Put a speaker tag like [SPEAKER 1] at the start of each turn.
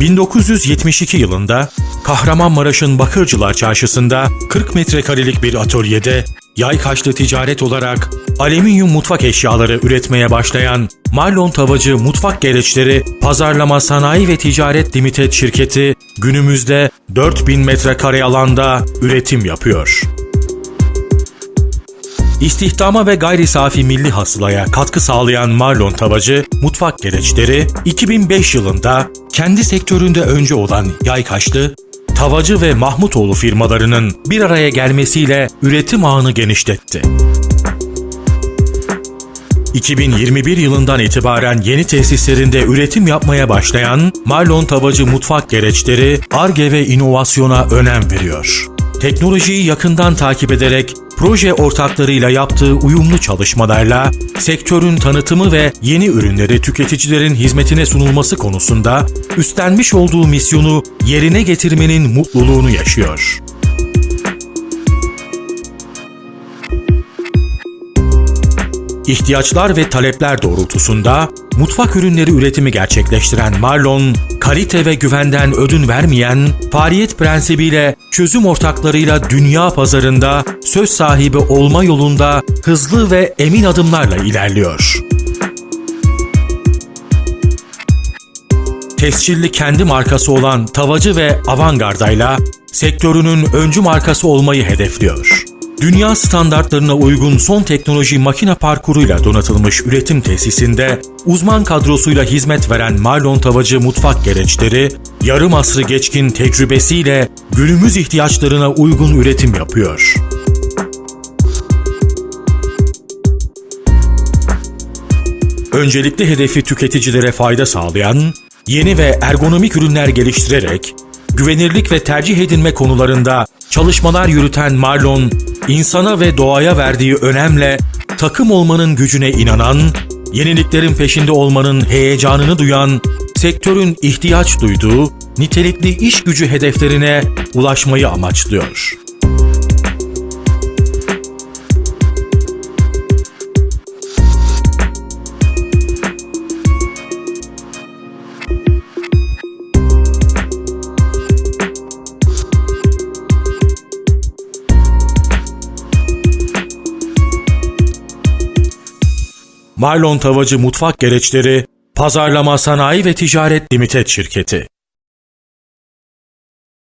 [SPEAKER 1] ...1972 yılında Kahramanmaraş'ın Bakırcılar Çarşısı'nda 40 metrekarelik bir atölyede yay kaşlı ticaret olarak alüminyum mutfak eşyaları üretmeye başlayan Marlon Tavacı Mutfak Gereçleri Pazarlama Sanayi ve Ticaret Limited şirketi günümüzde 4000 metrekare alanda üretim yapıyor. İstihdama ve gayri safi milli hasılaya katkı sağlayan Marlon Tavacı Mutfak Gereçleri 2005 yılında kendi sektöründe önce olan Yaykaşlı, Tavacı ve Mahmutoğlu firmalarının bir araya gelmesiyle üretim ağını genişletti. 2021 yılından itibaren yeni tesislerinde üretim yapmaya başlayan Marlon Tavacı Mutfak Gereçleri, ARGE ve inovasyona önem veriyor. Teknolojiyi yakından takip ederek proje ortaklarıyla yaptığı uyumlu çalışmalarla sektörün tanıtımı ve yeni ürünleri tüketicilerin hizmetine sunulması konusunda üstlenmiş olduğu misyonu yerine getirmenin mutluluğunu yaşıyor. İhtiyaçlar ve talepler doğrultusunda mutfak ürünleri üretimi gerçekleştiren Marlon, kalite ve güvenden ödün vermeyen, faaliyet prensibiyle çözüm ortaklarıyla dünya pazarında söz sahibi olma yolunda hızlı ve emin adımlarla ilerliyor. tescilli kendi markası olan Tavacı ve Avantgarda'yla sektörünün öncü markası olmayı hedefliyor. Dünya standartlarına uygun son teknoloji makine parkuruyla donatılmış üretim tesisinde uzman kadrosuyla hizmet veren Marlon Tavacı Mutfak Gereçleri, yarım asrı geçkin tecrübesiyle günümüz ihtiyaçlarına uygun üretim yapıyor. Öncelikli hedefi tüketicilere fayda sağlayan, yeni ve ergonomik ürünler geliştirerek, güvenirlik ve tercih edilme konularında çalışmalar yürüten Marlon, insana ve doğaya verdiği önemle takım olmanın gücüne inanan, yeniliklerin peşinde olmanın heyecanını duyan, sektörün ihtiyaç duyduğu nitelikli iş gücü hedeflerine ulaşmayı amaçlıyor. Marlon Tavacı Mutfak Gereçleri, Pazarlama Sanayi ve Ticaret Limited şirketi.